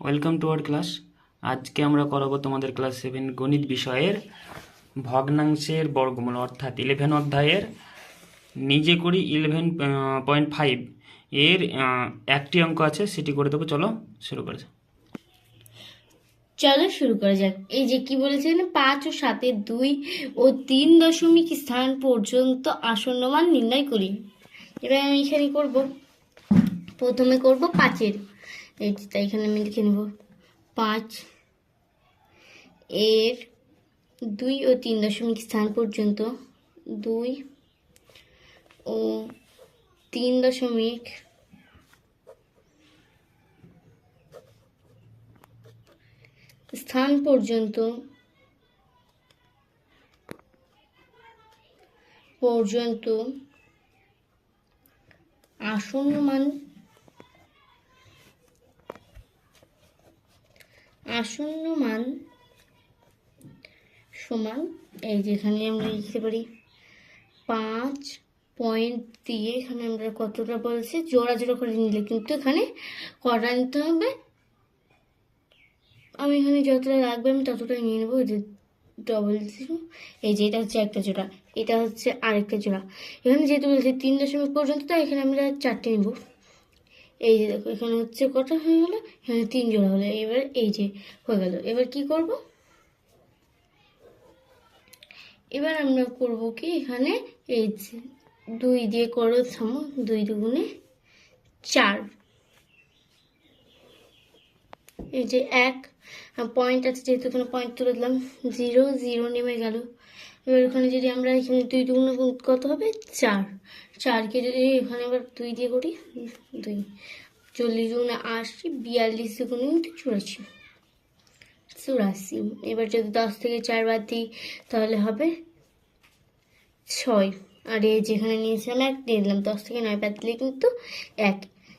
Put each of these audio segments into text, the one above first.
Welcome to our class আজকে আমরা করাবো তোমাদের ক্লাস সেভেন গণিত বিষয়ের ভগ্নাংশের বর্গমূল, অর্থাৎ ইলেভেন অধ্যায়ের নিজে করি ইলেভেন পয়েন্ট ফাইভ এর একটি অঙ্ক আছে, সেটি করে দেবো। চলো শুরু করে যাও। চলো শুরু করা যাক। এই যে কি বলেছে না, পাঁচ ও সাতের দুই ও তিন দশমিক স্থান পর্যন্ত আসন্ন মান নির্ণয় করি। এবার আমি এখানে করব। প্রথমে করব পাঁচের। এই তাই এখানে আমি লিখে নেব। পাঁচ, এর দুই ও তিন দশমিক স্থান পর্যন্ত। দুই ও তিন দশমিক স্থান পর্যন্ত পর্যন্ত আসন্ন মান আসন্ন মান সমান, এই যেখানে আমরা লিখতে পারি পাঁচ পয়েন্ট দিয়ে এখানে আমরা কতটা বলছি? জোড়া জোড়া করে নিলে কিন্তু এখানে কটা নিতে হবে। আমি এখানে যতটা রাখবে আমি ততটাই নিয়ে নেব যে ডবল জিরো এই যে এটা হচ্ছে একটা জোড়া, এটা হচ্ছে আরেকটা জোড়া। এখানে যেহেতু বলছে তিন দশমিক পর্যন্ত, তাই এখানে আমরা চারটে নেব। এই যে দেখো, এখানে হচ্ছে কটা হয়ে গেলো? এখানে তিন জোড়া হলো। এবার এই যে হয়ে গেল। এবার কি করব? এবার আমরা করব কি, এখানে এই যে দুই দিয়ে করো থামো দুই দুগুণে চার। এই যে এক পয়েন্ট আছে যেহেতু এখানে পয়েন্ট তুলে দিলাম জিরো জিরো নেমে গেল। এবার ওখানে যদি আমরা এখানে দুই দুগুণ গুণ কত হবে? চার। চারকে যদি এখানে আবার দুই দিয়ে করি, দুই। চল্লিশ দুগুণে আশি, বিয়াল্লিশ দুগুণে কিন্তু চুরাশি। চুরাশি। এবার যদি দশ থেকে চার বাদ দিই, তাহলে হবে ছয়। আর এই যেখানে নিয়েছি নিয়েছিলাম এক, দিয়ে দিলাম। দশ থেকে নয় বাদ দিলে কিন্তু এক।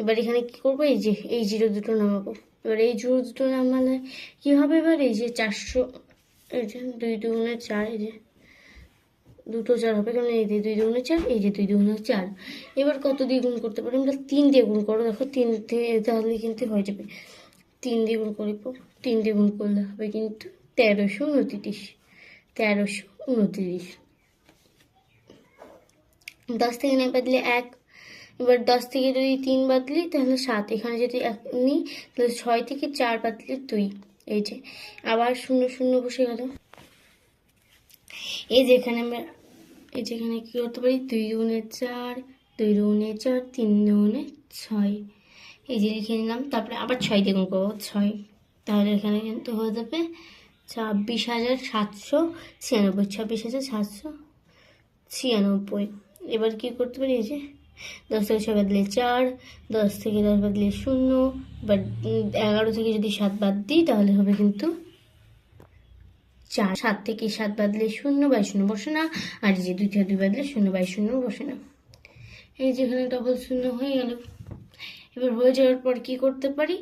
এবার এখানে কী করব? এই যে, এই জিরো দুটো নামাবো। এবার এই জিরো দুটো নামালে কী হবে? এবার এই যে চারশো, এই যে দুই দুগুণে চার, এই যে দুটো চার হবে কারণ এই যে দুই দুগুণে চার এই যে দুই দুগুণে চার এবার কত দিয়ে গুণ করতে পারি আমরা তিন দিয়ে গুণ করো দেখো, তিন দিয়ে তাহলে কিন্তু হয়ে যাবে। তিন দিয়ে গুণ করি তিন দিয়ে গুণ করলে হবে কিন্তু তেরোশো উনত্রিশ। তেরোশো উনত্রিশ। দশ থেকে নয় বাদলে এক। এবার দশ থেকে যদি তিন বাদলি, তাহলে সাত। এখানে যদি এক নিই তাহলে ছয় থেকে চার বাদলে দুই। এই যে, আবার শূন্য শূন্য বসে গেল। এই যে এখানে আমরা এই যে এখানে কী করতে পারি? দুই দুগুণে চার, দুই দুগুণে চার, তিন দুগুণে ছয়। এই যে লিখে নিলাম, তারপরে আবার ছয় দ্বিগুণ করব, ছয়। তাহলে এখানে কিন্তু হয়ে যাবে ছাব্বিশ হাজার সাতশো ছিয়ানব্বই, ছাব্বিশ হাজার সাতশো ছিয়ানব্বই। এবার কী করতে পারি? এই যে দশ থেকে ছয় বাদলে চার, দশ থেকে দশ বাদলে শূন্য বা এগারো থেকে যদি সাত বাদ দিই, তাহলে হবে কিন্তু চার, সাত থেকে সাত বাদলে শূন্য বাই শূন্য বসে না আর যে দুই থেকে দুই বাদলে শূন্য বাই শূন্য বসে না এই যেখানে ডবল শূন্য হয়ে গেল। এবার হয়ে যাওয়ার পর কি করতে পারি?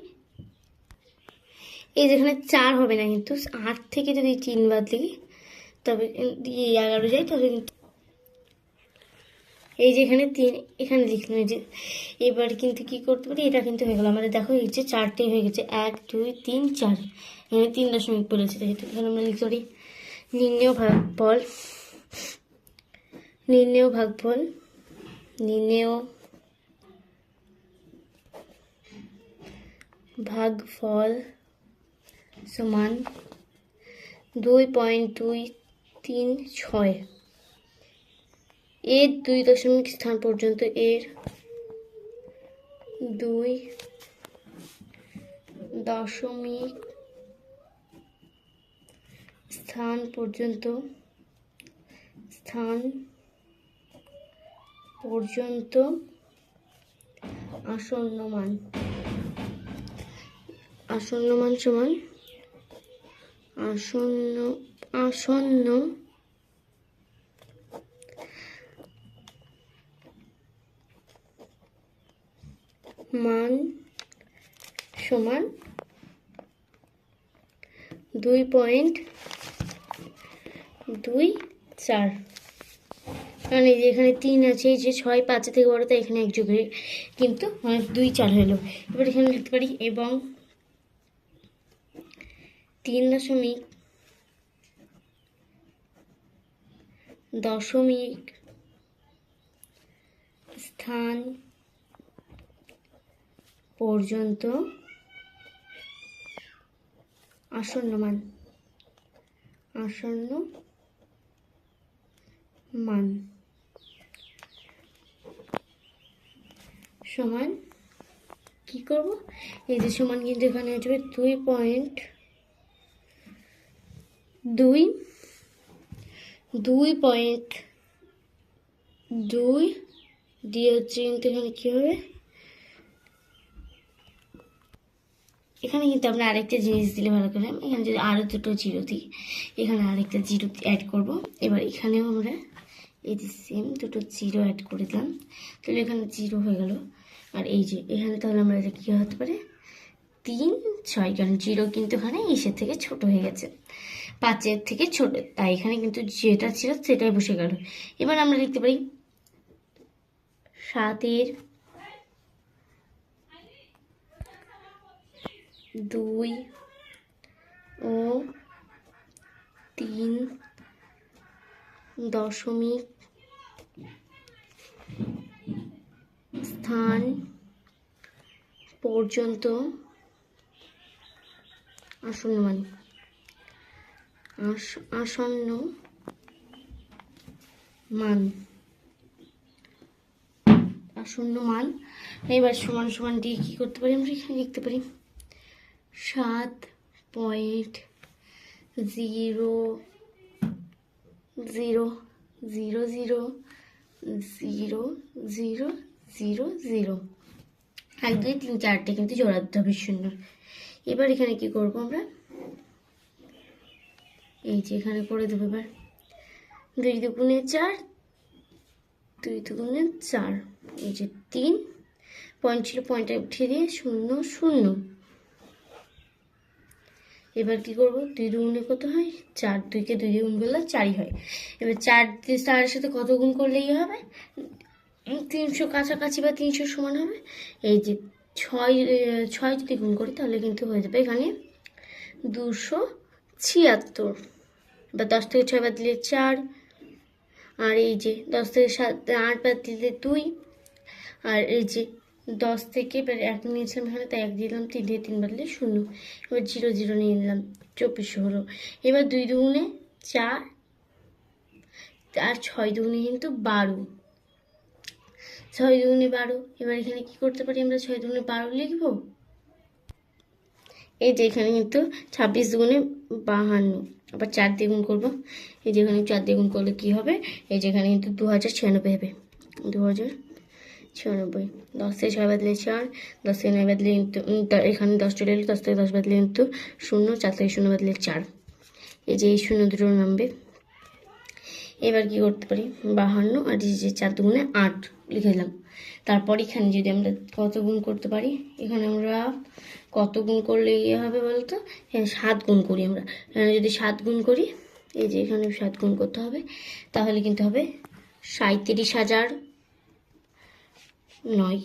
এই যেখানে চার হবে না কিন্তু, আট থেকে যদি তিন বাদ লিখি তবে এগারো যাই, তবে কিন্তু এই যে এখানে তিন, এখানে লিখলাম এই যে, এবার কিন্তু কি করতে পারি? এটা কিন্তু হয়ে গেল। আমাদের দেখো যে চারটে হয়ে গেছে। এক, দুই, তিন, চার। এখানে তিন দশমিক বলেছে যেহেতু এখানে আমরা লিখতে পারি। নির্ণেয় ভাগফল নির্ণেয় ভাগফল নির্ণেয় ভাগফল সমান দুই পয়েন্ট দুই তিন ছয়। এর দুই দশমিক স্থান পর্যন্ত এর দুই দশমিক স্থান পর্যন্ত স্থান পর্যন্ত আসন্ন মান আসন্ন মান সমান আসন্ন আসন্ন মান সমান দুই পয়েন্ট দুই চার। কারণ এই যে এখানে তিন আছে, এই যে ছয় পাঁচের থেকে বড়, তাই এখানে এক যুগে কিন্তু দুই চার হলো। এবার এখানে লিখতে পারি এবং তিন দশমিক দশমিক স্থান পর্যন্ত আসন্ন মান আসন্ন মান সমান কি করব? এই যে সমান কিন্তু এখানে আসবে দুই পয়েন্ট দুই দুই পয়েন্ট দুই দিয়ে হচ্ছে কিন্তু এখানে কী হবে? এখানে কিন্তু আমরা আরেকটা জিনিস দিলে ভালো করে এখানে যদি আরও দুটো জিরো দিই, এখানে আরেকটা জিরো অ্যাড করব। এবার এখানেও আমরা এই যে সেম দুটো জিরো অ্যাড করে দিলাম। তাহলে এখানে জিরো হয়ে গেল। আর এই যে, এখানে তাহলে আমরা এটা কী হতে পারে? তিন, ছয়, কারণ জিরো কিন্তু এখানে ইসের থেকে ছোট হয়ে গেছে। পাঁচের থেকে ছোট, তাই এখানে কিন্তু যেটা ছিল সেটাই বসে গেল। এবার আমরা লিখতে পারি সাতের দুই ও তিন দশমিক স্থান পর্যন্ত আসন্ন মান আস- আসন্ন মান। আসন্ন মান। এবার সমান সমান দিয়ে কী করতে পারি? আমরা এখানে লিখতে পারি সাত point zero zero zero zero zero zero zero zero এক দুই তিন চারটে কিন্তু জোড়া হবে শূন্য এবার এখানে কি করব আমরা? এই যে এখানে করে দেবো এবার। দুই দুগুণে চার, দুই দুগুণে চার, এই যে তিন, পয়েন্ট ছিল পয়েন্টটা উঠিয়ে দিয়ে শূন্য শূন্য। এবার কি করব? দুই দুগুণে কত হয়? চার। দুইকে দুই দিয়ে গুণ করলে চারই হয়। এবার চার চারের সাথে কত গুণ করলেই হবে? তিনশো কাছাকাছি বা তিনশো সমান হবে। এই যে ছয় ছয় যদি গুণ করি তাহলে কিন্তু হয়ে যাবে এখানে দুশো ছিয়াত্তর। বা দশ থেকে ছয় বাদ দিলে চার। আর এই যে দশ থেকে সাত, আট বাদ দিলে দুই। আর এই যে দশ থেকে এবার এক নিয়েছিলাম এখানে তাই এক দিয়ে দিলাম, তিন দিয়ে তিন বাদলে শূন্য। এবার জিরো জিরো নিয়ে নিলাম, চব্বিশ হলো। এবার দুই দুগুণে চার, আর ছয় দুগুণে কিন্তু বারো। ছয় দুগুণে বারো, এবার এখানে কি করতে পারি আমরা? ছয় দুগুণে বারো লিখব? এই যে এখানে কিন্তু ছাব্বিশ দুগুণে বাহান্ন। আবার চার দিয়ে গুণ করব। এই যে এখানে চার দিয়ে গুণ করলে কী হবে? এই যে এখানে কিন্তু দু হাজার ছিয়ানব্বই হবে। দু হাজার ছিয়ানব্বই। দশ থেকে ছয় বাদলে চার, দশ থেকে নয় বাদলে কিন্তু এখানে দশ চলে এলো, দশ থেকে দশ বাদলে কিন্তু শূন্য চার থেকে শূন্য বাদলে চার। এই যে এই শূন্য দুটো নামবে। এবার কি করতে পারি? বাহান্ন আর যে চার দুগুণে আট লিখে দিলাম। তারপর এখানে যদি আমরা কত গুণ করতে পারি? এখানে আমরা কত গুণ করলে ইয়ে হবে বলতো? হ্যাঁ সাত গুণ করি আমরা। এখানে যদি সাত গুণ করি, এই যে এখানে সাত গুণ করতে হবে, তাহলে কিন্তু হবে সাঁত্রিশ হাজার নয়।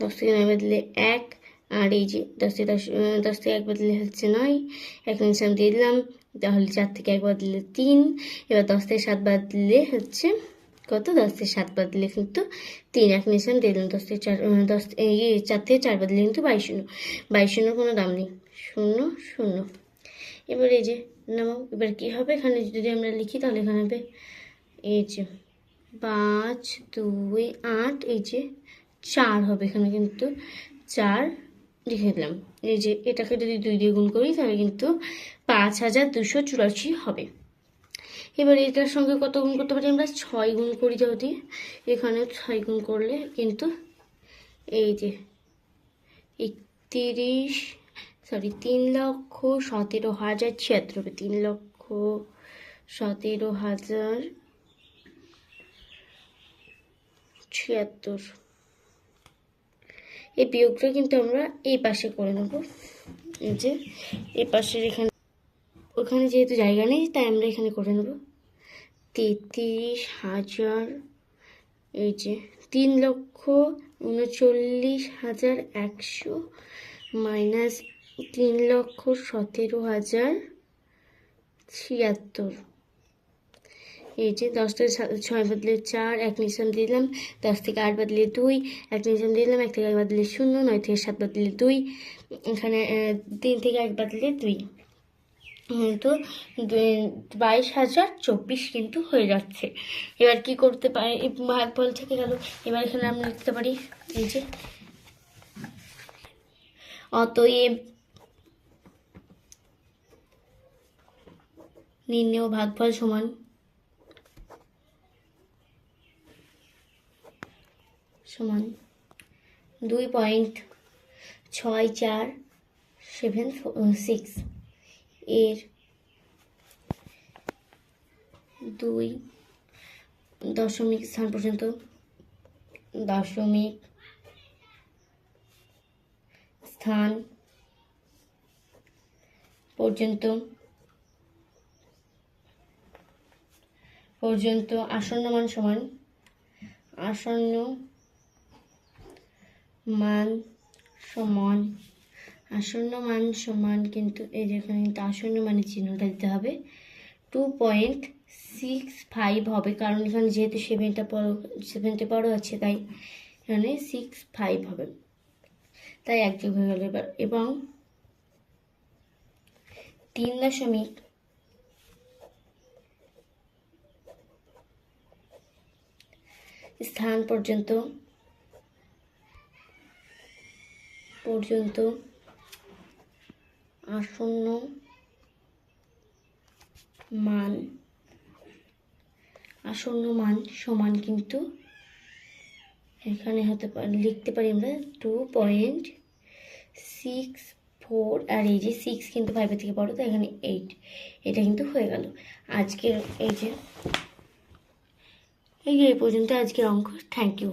দশ থেকে নয় বদলে এক, আর এই যে দশ থেকে দশ দশ থেকে এক বদলে হচ্ছে নয় এক নিশান দিয়ে দিলাম, তাহলে চার থেকে এক বদলে তিন, এবার দশ থেকে সাত বাদলে হচ্ছে কত? দশ থেকে সাত বাদলে কিন্তু তিন এক নিশান দিয়ে দিলাম, দশ থেকে চার দশ, এই চার থেকে চার বাদলে কিন্তু বাইশ শূন্য, বাইশ শূন্যর কোনো দাম নেই, শূন্য শূন্য। এবার এই যে নামাও, এবার কী হবে? এখানে যদি আমরা লিখি, তাহলে এখানে হবে এই যে পাঁচ, দুই, আট, এই যে চার হবে এখানে কিন্তু চার লিখে দিলাম। এই যে এটাকে যদি দুই দিয়ে গুণ করি, তাহলে কিন্তু পাঁচ হাজার দুশো চুরাশি হবে। এবার এটার সঙ্গে কত গুণ করতে পারি আমরা? ছয় গুণ করি যদি। এখানে ছয় গুণ করলে কিন্তু এই যে একত্রিশ সরি তিন লক্ষ সতেরো হাজার ছিয়াত্তর হবে। তিন লক্ষ সতেরো হাজার ছিয়াত্তর। এই বিয়োগটা কিন্তু আমরা এই পাশে করে নেব। যে, এই পাশের এখানে, ওখানে যেহেতু জায়গা নেই, তাই আমরা এখানে করে নেব। তেত্রিশ হাজার, এই যে, তিন লক্ষ উনচল্লিশ হাজার একশো মাইনাস তিন লক্ষ সতেরো হাজার ছিয়াত্তর। এই যে দশ থেকে ছয় বদলে চার, এক নিশান দিলাম, দশ থেকে আট বদলে দুই, এক নিশান দিলাম, এক থেকে এক বদলে শূন্য, নয় থেকে সাত বদলে দুই, এখানে তিন থেকে এক বদলে দুই। কিন্তু বাইশ হাজার চব্বিশ কিন্তু হয়ে যাচ্ছে। এবার কি করতে পারি? ভাগফল থেকে গেল। এবার এখানে আমরা লিখতে পারি, এই যে, অতএব নির্ণেয় ভাগফল সমান সমান দুই পয়েন্ট ছয় চার সেভেন সিক্স এর দুই দশমিক স্থান পর্যন্ত দশমিক স্থান পর্যন্ত পর্যন্ত আসন্ন মান সমান আসন্ন মান সমান, আসন্ন মান সমান কিন্তু এই যেখানে কিন্তু আসন্ন মানের চিহ্নটা দিতে হবে। টু পয়েন্ট সিক্স ফাইভ হবে, কারণ এখানে যেহেতু সেভেনটা বড় সেভেনটা বড় আছে, তাই এখানে সিক্স ফাইভ হবে। তাই এক যোগ হয়ে গেল এবার। এবং তিন দশমিক স্থান পর্যন্ত পর্যন্ত আসন্ন মান আসন্ন মান সমান কিন্তু এখানে হতে পারে, লিখতে পারি আমরা টু পয়েন্ট সিক্স ফোর আর এই যে সিক্স কিন্তু ফাইভের থেকে বড়, তো এখানে এইট এটা কিন্তু হয়ে গেল। আজকের এই যে এই যে এই পর্যন্ত আজকের অঙ্ক থ্যাংক ইউ